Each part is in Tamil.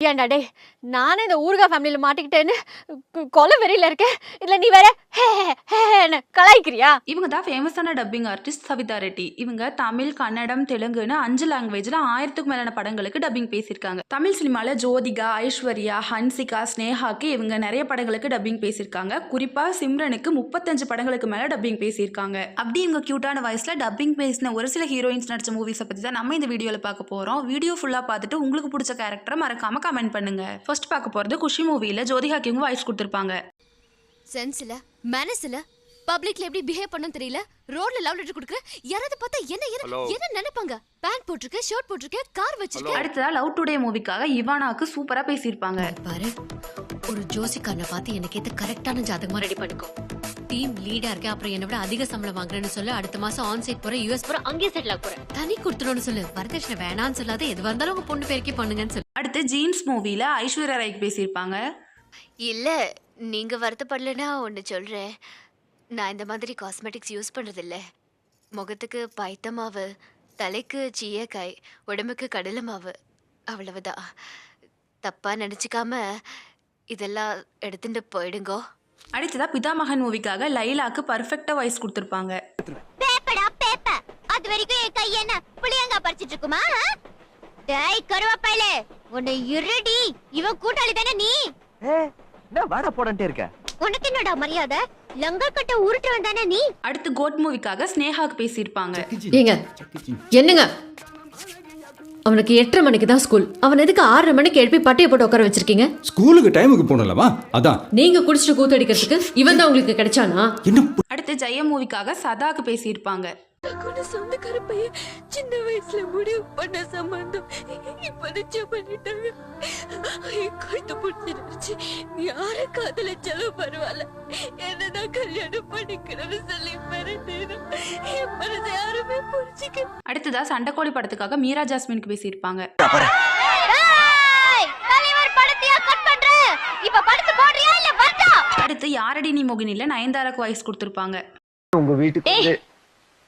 ஏன்டா டே நானே இந்த ஊர்கா ஃபேமிலியில் மாட்டிக்கிட்டேன்னு கொலை வெறியில் இருக்கேன். இல்லை நீ வேற ஹே ஹே, ஹேன்னு கலாய்க்கிறியா? இவங்க தான் ஃபேமஸான டப்பிங் ஆர்டிஸ்ட் சவிதா ரெட்டி. இவங்க தமிழ் கன்னடம் தெலுங்குன்னு அஞ்சு லாங்குவேஜில் ஆயிரத்துக்கும் மேலான படங்களுக்கு டப்பிங் பேசியிருக்காங்க. தமிழ் சினிமாவில் ஜோதிகா ஐஸ்வர்யா ஹன்சிகா ஸ்னேஹாக்கு இவங்க நிறைய படங்களுக்கு டப்பிங் பேசியிருக்காங்க. குறிப்பாக சிம்ரனுக்கு முப்பத்தஞ்சு படங்களுக்கு மேலே டப்பிங் பேசியிருக்காங்க. அப்படி இவங்க க்யூட்டான வயசில் டப்பிங் பேசின ஒரு சில ஹீரோயின்ஸ் நடிச்ச மூவிஸை பற்றி தான் நம்ம இந்த வீடியோவில் பார்க்க போகிறோம் வீடியோ ஃபுல்லாக பார்த்துட்டு உங்களுக்கு பிடிச்ச கேரக்டரை மறக்காம கமெண்ட் பண்ணுங்க. ஃபர்ஸ்ட் பார்க்க போகிறது குஷி மூவியில் ஜோதிகாக்கு இவங்க வாய்ஸ் கொடுத்துருப்பாங்க. சென்ஸ் இல்ல மேனஸ் இல்ல பப்ளிக்ல எப்படி பிஹேவ் பண்ணணும் தெரியல. ரோட்ல லவ் லெட்டர் கொடுக்குற யாராவது பார்த்தா என்ன என்ன என்ன நினைப்பாங்க? பேண்ட் போட்டிருக்க ஷர்ட் போட்டிருக்க கார் வச்சிருக்க. அடுத்ததா லவ் டுடே மூவிக்காக இவானாக்கு சூப்பரா பேசியிருப்பாங்க. பாரு ஒரு ஜோசிக்காரனை பார்த்து எனக்கு ஏத்த கரெக்டான ஜாதகமா ரெடி பண்ணிக்கோ. டீம் லீடா இருக்கேன் அப்புறம் என்னை விட அதிக சம்பளம் வாங்குறேன்னு சொல்லு அடுத்த மாசம் ஆன் சைட் போறேன் யூஎஸ் போறேன் அங்கேயே செட்டில் ஆக போறேன். தனி கொடுத்துருன்னு சொல்லு வரதட்சணை வேணாம்னு சொல்லாத எதுவா இருந்தாலும் உங்க பொண்ணு பேருக்கே பண்ணுங்கன்னு சொல்லு. அடுத்து ஜீன்ஸ் மூவில ஐஸ்வர்யா ராய்க்கு பேசியிருப்பாங்க. இல்ல நீங்க வருத்தப்படலன்னா ஒன்னு சொல்றேன். நான் இந்த மாதிரி காஸ்மெட்டிக்ஸ் யூஸ் பண்றது இல்ல முகத்துக்கு பைத்த மாவு தலைக்கு சீயக்காய் உடம்புக்கு கடலை மாவு அவ்வளவுதான். தப்பா நினைச்சுக்காம இதெல்லாம் எடுத்துட்டு போயிடுங்கோ. அடுத்ததா பிதாமகன் மூவிக்காக லைலாக்கு பர்ஃபெக்டா வாய்ஸ் கொடுத்துருப்பாங்க. பேப்படா பேப்ப அது வரைக்கும் என் கை என்ன? புளியங்கா பறிச்சிட்டு இருக்குமா? டேய் கருவாப்பையிலே. உன்னை இருடி. இவன் கூட்டாளி தானே நீ? என்ன வாடா போடன்ட்டே இருக்க? உனக்கு என்னடா மரியாதை. லங்கா கட்ட உருட்டுவன் தானே நீ? அடுத்து கோட் மூவிக்காக ஸ்னேகாக்கு பேசியிருப்பாங்க. ஏங்க என்னங்க? அவனுக்கு எட்டரை மணிக்கு தான் ஸ்கூல் அவன் எதுக்கு ஆறரை மணிக்கு எழுப்பி பட்டையை போட்டு உட்கார வச்சிருக்கீங்க? ஸ்கூலுக்கு டைமுக்கு போனலவா அதான். நீங்க குடிச்சிட்டு கூத்தடிக்கிறதுக்கு இவன் தான் உங்களுக்கு கிடைச்சானா? அடுத்து ஜெயம் மூவிக்காக சதாக்கு பேசியிருப்பாங்க. சொந்தக்கார பையன் சின்ன வயசுல முடிவு பண்ண சம்பந்தம் இப்ப நிச்சயம் பண்ணிட்டாங்க கழுத்து பிடிச்சிருச்சு யார காதலிச்சாலும் பரவாயில்ல? என்னதான் கல்யாணம் பண்ணிக்கிறேன்னு சொல்லி மிரட்டினா என் மனதை யாருமே புரிஞ்சுக்க அடுத்ததா சண்டைக்கோழி படத்துக்காக மீரா ஜாஸ்மினுக்கு பேசியிருப்பாங்க. ஏய், தலைவர் படத்தையா கட் பண்ற? இப்ப படுத்து போடுறியா இல்ல வரட்டா அடுத்து யாரடி நீ மோகினில நயன்தாராக்கு வாய்ஸ் கொடுத்துருப்பாங்க. உங்க வீட்டுக்கு வந்து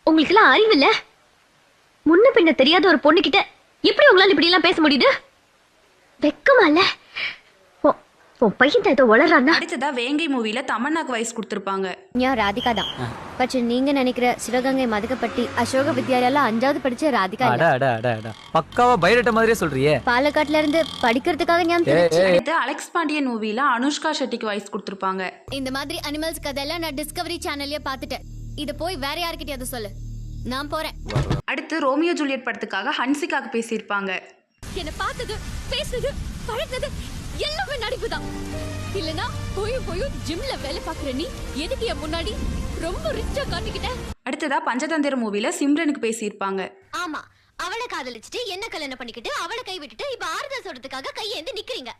உங்களுக்கு எல்லாம் அறிவு இல்ல? முன்ன பின்ன தெரியாத ஒரு பொண்ணு கிட்ட எப்படி உங்களால இப்படி எல்லாம் பேச முடியுது? வெக்கமா இல்ல? உன்- பையன் தான் ஏதோ வளர்றான்னா? அடுத்ததா வேங்கை மூவில தமன்னாக்கு வாய்ஸ் கொடுத்துருப்பாங்க. ஞா ராதிகா தான். பட் நீங்க நினைக்கிற சிவகங்கை மதுகப்பட்டி அசோக வித்யாலயால அஞ்சாவது படிச்ச ராதிகா அட அட அட அட. பக்காவா பைரட்ட மாதிரியே சொல்றியே. பாலக்காட்டுல இருந்து படிக்கிறதுக்காக ஏய், ஏய், அடுத்து அலெக்ஸ் பாண்டியன் மூவில அனுஷ்கா ஷெட்டிக்கு வாய்ஸ் கொடுத்துருப்பாங்க. இந்த மாதிரி அனிமல்ஸ் கதையெல்லாம் நான் டிஸ்கவரி சேனல்லயே பார்த்துட்டேன். இத போய் வேற யார்கிட்டயாவது சொல்லு. நான் போறேன். அடுத்து ரோமியோ ஜூலியட் படத்துக்காக ஹன்சிகாக்கு பேசியிருப்பாங்க. என்ன பார்த்தது பேசுனது பழகுனது எல்லாமே நடிப்பு தான் இல்லனா போயும் போயும் ஜிம்ல வேலை பாக்குற நீ எதுக்கு என் முன்னாடி ரொம்ப ரிச்சா காட்டிக்கிட்ட அடுத்ததா பஞ்சதந்திர மூவில சிம்ரனுக்கு பேசியிருப்பாங்க. ஆமா அவளை காதலிச்சுட்டு என்ன கல்யாணம் பண்ணிக்கிட்டு அவளை கை விட்டுட்டு இப்ப ஆறுதல் சொல்றதுக்காக கையேந்தி நிக்கிறீங்க.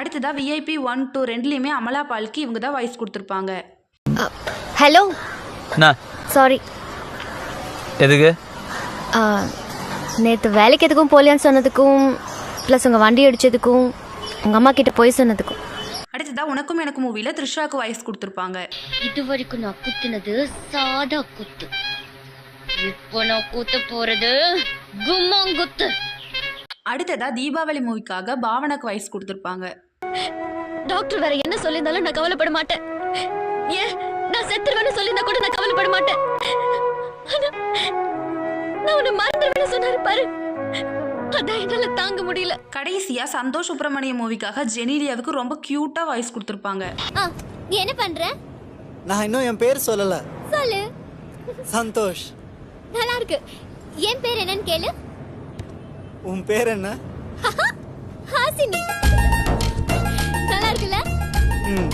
அடுத்ததா விஐபி ஒன் டூ ரெண்டுலையுமே அமலா பால்க்கு இவங்க தான் வாய்ஸ் கொடுத்துருப்பாங்க ஹலோ என்ன சாரி எதுக்கு? நேற்று வேலைக்கு எதுக்கும் போலியான்னு சொன்னதுக்கும் ப்ளஸ் உங்கள் வண்டி அடிச்சதுக்கும் உங்கள் அம்மா கிட்ட போய் சொன்னதுக்கும். அடுத்ததா உனக்கும் எனக்கு மூவில த்ரிஷாக்கு வாய்ஸ் கொடுத்துருப்பாங்க. இது வரைக்கும் நான் குத்துனது சாதா குத்து. இப்போ நான் குத்த போறது கும்மாங்குத்து. அடுத்ததா தீபாவளி மூவிக்காக பாவனாக்கு வாய்ஸ் கொடுத்துருப்பாங்க. டாக்டர் வேற என்ன சொல்லியிருந்தாலும் நான் கவலைப்பட மாட்டேன். ஏன்? நான் செத்துருவேன்னு சொல்லியிருந்தா கூட நான் கவலைப்பட மாட்டேன். நான் உன்னை மறந்துருவேன்னு சொன்னாரு பாரு. தாங்க முடியல. கடைசியா சந்தோஷ் சுப்பிரமணிய மூவிக்காக ஜெனிலியாவுக்கு ரொம்ப கியூட்டா வாய்ஸ் கொடுத்திருப்பாங்க. என்ன பண்ற? நான் இன்னும் என் பேர் சொல்லல. சொல்லு. சந்தோஷ். நல்லா இருக்கு என் பேர் என்னன்னு கேளு. உன் பேர் என்ன? ஹாசினி. நல்லா இருக்குல்ல ம்.